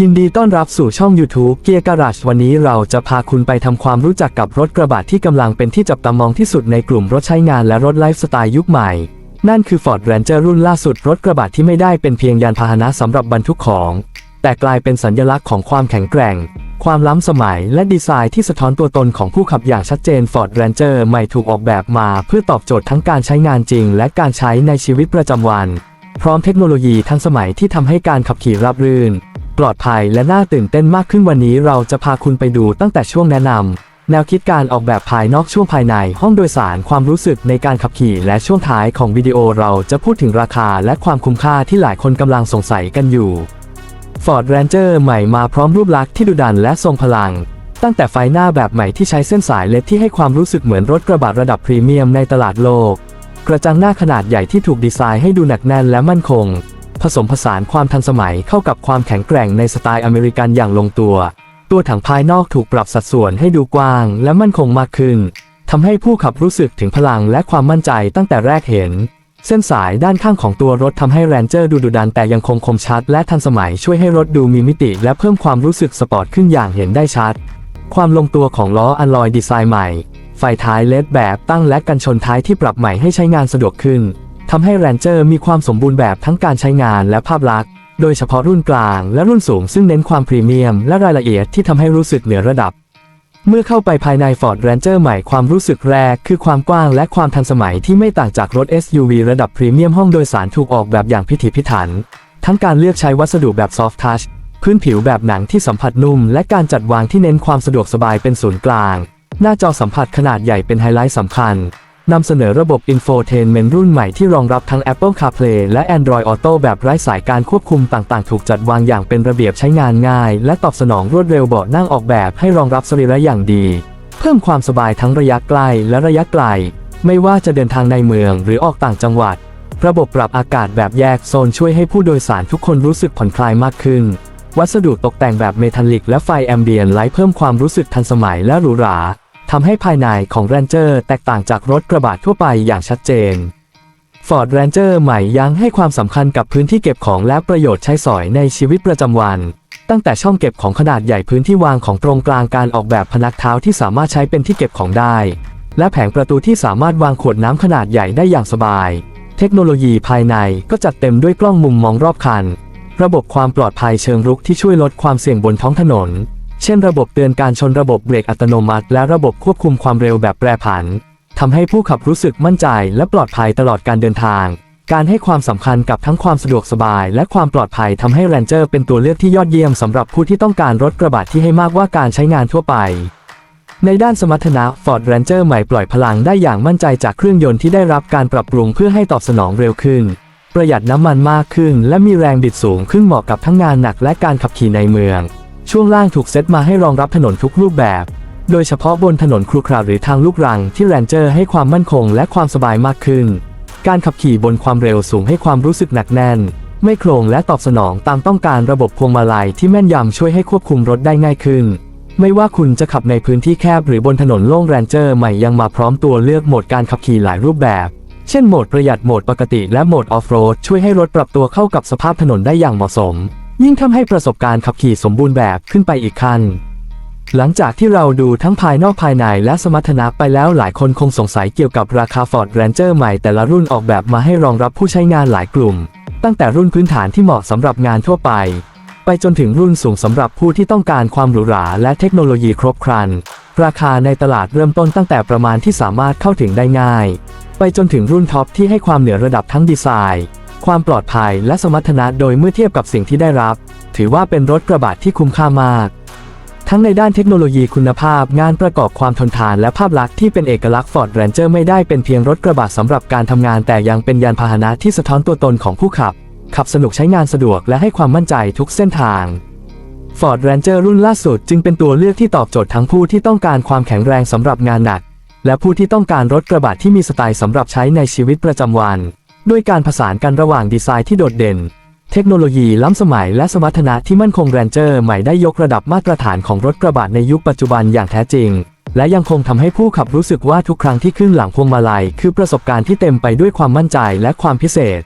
ยินดีต้อนรับสู่ช่อง YouTube เกียร์การาชวันนี้เราจะพาคุณไปทำความรู้จักกับรถกระบะที่กำลังเป็นที่จับตามองที่สุดในกลุ่มรถใช้งานและรถไลฟ์สไตล์ยุคใหม่ นั่นคือ Ford Ranger รุ่นล่าสุดรถกระบะที่ไม่ได้เป็นเพียงยานพาหนะสำหรับบรรทุกของ แต่กลายเป็นสัญลักษณ์ของความแข็งแกร่ง ความล้ำสมัยและดีไซน์ที่สะท้อนตัวตนของผู้ขับอย่างชัดเจน Ford Ranger ใหม่ถูกออกแบบมา เพื่อตอบโจทย์ทั้งการใช้งานจริง และการใช้ในชีวิตประจำวัน พร้อมเทคโนโลยีทันสมัยที่ทำให้การขับขี่ราบรื่น ปลอดภัยและน่าตื่นเต้นมากขึ้นวันนี้เราจะพาคุณไปดูตั้งแต่ช่วงแนะนำแนวคิดการออกแบบภายนอกช่วงภายในห้องโดยสารความรู้สึกในการขับขี่และช่วงท้ายของวิดีโอเราจะพูดถึงราคาและความคุ้มค่าที่หลายคนกำลังสงสัยกันอยู่ Ford Ranger ใหม่มาพร้อมรูปลักษณ์ที่ดุดันและทรงพลัง ตั้งแต่ไฟหน้าแบบใหม่ที่ใช้เส้นสายเล็ดที่ให้ความรู้สึกเหมือนรถกระบะระดับพรีเมียมในตลาดโลก กระจังหน้าขนาดใหญ่ที่ถูกดีไซน์ให้ดูหนักแน่นและมั่นคง ผสมผสานความทันสมัยเข้ากับความแข็งแกร่งในสไตล์อเมริกันอย่างลงตัว ตัวถังภายนอกถูกปรับสัดส่วนให้ดูกว้าง และมั่นคงมากขึ้นทำให้ผู้ขับรู้สึกถึงพลังและความมั่นใจตั้งแต่แรกเห็น เส้นสายด้านข้างของตัวรถทำให้แรนเจอร์ดูดุดันแต่ยังคงคมชัด และทันสมัยช่วยให้รถดูมีมิติ และเพิ่มความรู้สึกสปอร์ตขึ้นอย่างเห็นได้ชัด ความลงตัวของล้ออัลลอยดีไซน์ใหม่ ไฟท้ายเลดแบบตั้งและกันชนท้ายที่ปรับใหม่ให้ใช้งานสะดวกขึ้น ทำให้แรนเจอร์มีความสมบูรณ์แบบทั้งการใช้งานและภาพลักษณ์ โดยเฉพาะรุ่นกลางและรุ่นสูงซึ่งเน้นความพรีเมียมและรายละเอียดที่ทำให้รู้สึกเหนือระดับ เมื่อเข้าไปภายใน Ford Ranger ใหม่ความรู้สึกแรกคือความกว้างและความทันสมัยที่ไม่ต่างจากรถ SUV ระดับพรีเมียมห้องโดยสารถูกออกแบบอย่างพิถีพิถัน ทั้งการเลือกใช้วัสดุแบบ Soft Touch พื้นผิวแบบหนังที่สัมผัสนุ่ม และการจัดวางที่เน้นความสะดวกสบายเป็นศูนย์กลาง หน้าจอสัมผัสขนาดใหญ่เป็นไฮไลท์สำคัญ นำเสนอระบบ Infotainment รุ่นใหม่ที่รองรับทั้ง Apple CarPlay และ Android Auto แบบไร้สายการควบคุมต่างๆ ถูกจัดวางอย่างเป็นระเบียบใช้งานง่าย และตอบสนองรวดเร็วเบาะนั่งออกแบบให้รองรับสรีระอย่างดี เพิ่มความสบายทั้งระยะใกล้และระยะไกล ไม่ว่าจะเดินทางในเมืองหรือออกต่างจังหวัด ระบบปรับอากาศแบบแยกโซนช่วยให้ผู้โดยสารทุกคนรู้สึกผ่อนคลายมากขึ้น วัสดุตกแต่งแบบเมทัลลิกและไฟแอมเบียนไลท์เพิ่มความรู้สึกทันสมัยและหรูหรา ทำให้ภายในของ Ranger แตกต่างจากรถกระบะทั่วไปอย่างชัดเจน Ford Ranger ใหม่ยังให้ความสำคัญกับพื้นที่เก็บของและประโยชน์ใช้สอยในชีวิตประจำวัน ตั้งแต่ช่องเก็บของขนาดใหญ่พื้นที่วางของตรงกลางการออกแบบพนักเท้าที่สามารถใช้เป็นที่เก็บของได้ และแผงประตูที่สามารถวางขวดน้ำขนาดใหญ่ได้อย่างสบาย เทคโนโลยีภายในก็จัดเต็มด้วยกล้องมุมมองรอบคัน ระบบความปลอดภัยเชิงรุกที่ช่วยลดความเสี่ยงบนท้องถนน เช่นระบบเตือนการชนระบบเบรกอัตโนมัติ และระบบควบคุมความเร็วแบบแปรผันทำให้ผู้ขับรู้สึกมั่นใจและปลอดภัยตลอดการเดินทาง การให้ความสำคัญกับทั้งความสะดวกสบาย และความปลอดภัยทำให้ Ranger เป็นตัวเลือกที่ยอดเยี่ยมสำหรับผู้ที่ต้องการรถกระบะที่ให้มากกว่าการใช้งานทั่วไป ในด้านสมรรถนะ Ford Ranger ใหม่ปล่อยพลังได้อย่างมั่นใจจากเครื่องยนต์ที่ได้รับการปรับปรุงเพื่อให้ตอบสนองเร็วขึ้น ประหยัดน้ำมันมากขึ้น และมีแรงบิดสูงขึ้นเหมาะกับทั้งงานหนักและการขับขี่ในเมือง ช่วงล่างถูกเซตมาให้รองรับถนนทุกรูปแบบ โดยเฉพาะบนถนนครุขระหรือทางลูกรังที่ Ranger ให้ความมั่นคงและความสบายมากขึ้น การขับขี่บนความเร็วสูงให้ความรู้สึกหนักแน่น ไม่โครงและตอบสนองตามต้องการระบบพวงมาลัยที่แม่นยำช่วยให้ควบคุมรถได้ง่ายขึ้น ไม่ว่าคุณจะขับในพื้นที่แคบหรือบนถนนโล่ง Ranger ใหม่ยังมาพร้อมตัวเลือกโหมดการขับขี่หลายรูปแบบเช่นโหมดประหยัดโหมดปกติและโหมดออฟโรดช่วยให้รถปรับตัวเข้ากับสภาพถนนได้อย่างเหมาะสม ยิ่งทำให้ประสบการณ์ขับขี่สมบูรณ์แบบขึ้นไปอีกขั้น หลังจากที่เราดูทั้งภายนอกภายในและสมรรถนะไปแล้วหลายคนคงสงสัยเกี่ยวกับราคา Ford Ranger ใหม่แต่ละรุ่นออกแบบมาให้รองรับผู้ใช้งานหลายกลุ่ม ตั้งแต่รุ่นพื้นฐานที่เหมาะสำหรับงานทั่วไป ไปจนถึงรุ่นสูงสำหรับผู้ที่ต้องการความหรูหราและเทคโนโลยีครบครัน ราคาในตลาดเริ่มต้นตั้งแต่ประมาณที่สามารถเข้าถึงได้ง่าย ไปจนถึงรุ่นท็อปที่ให้ความเหนือระดับทั้งดีไซน์ ความปลอดภัยและสมรรถนะโดยเมื่อเทียบกับสิ่งที่ได้รับ ถือว่าเป็นรถกระบะที่คุ้มค่ามาก ทั้งในด้านเทคโนโลยีคุณภาพ งานประกอบความทนทานและภาพลักษณ์ที่เป็นเอกลักษณ์ Ford Ranger ไม่ได้เป็นเพียงรถกระบะสำหรับการทำงาน แต่ยังเป็นยานพาหนะที่สะท้อนตัวตนของผู้ขับ ขับสนุกใช้งานสะดวกและให้ความมั่นใจทุกเส้นทาง Ford Ranger รุ่นล่าสุดจึงเป็นตัวเลือกที่ตอบโจทย์ทั้งผู้ที่ต้องการความแข็งแรงสำหรับงานหนัก และผู้ที่ต้องการรถกระบะที่มีสไตล์สำหรับใช้ในชีวิตประจำวัน ด้วยการผสานกันระหว่างดีไซน์ที่โดดเด่น เทคโนโลยีล้ำสมัยและสมรรถนะที่มั่นคงแรนเจอร์ใหม่ได้ยกระดับมาตรฐานของรถกระบะในยุคปัจจุบันอย่างแท้จริง และยังคงทำให้ผู้ขับรู้สึกว่าทุกครั้งที่ขึ้นหลังพวงมาลัย คือประสบการณ์ที่เต็มไปด้วยความมั่นใจและความพิเศษ